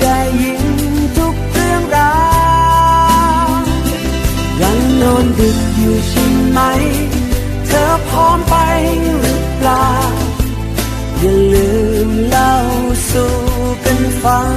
ได้ยินทุกเรื่องราวยังนอนดึกอยู่ใช่ไหม เธอพร้อมไปหรือเปล่า อย่าลืมเล่าสู่กันฟัง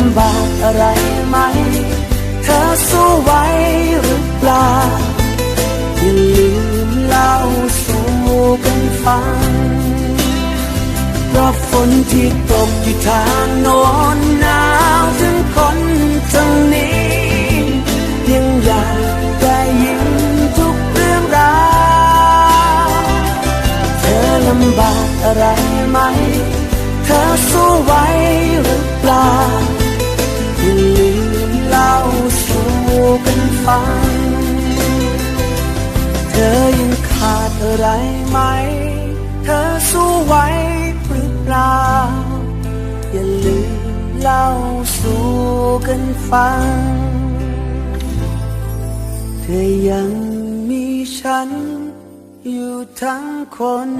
ำบากอะไรไหม เธอสู้ไหวหรือเปล่า อย่าลืมเล่าสู่กันฟังเพราะฝนที่ตกอยู่ทางโน้นหนาวถึงคนทางนี้ยังอยากได้ยินทุกเรื่องราวเธอลำบากอะไรไหม เธอสู้ไหวหรือเปล่า ล่าสู่กันฟัง เธอยังขาดอะไรไหม เธอสู้ไหวหรือเปล่า อย่าลืมเล่าสู่กันฟัง เธอยังมีฉันอยู่ทั้งคน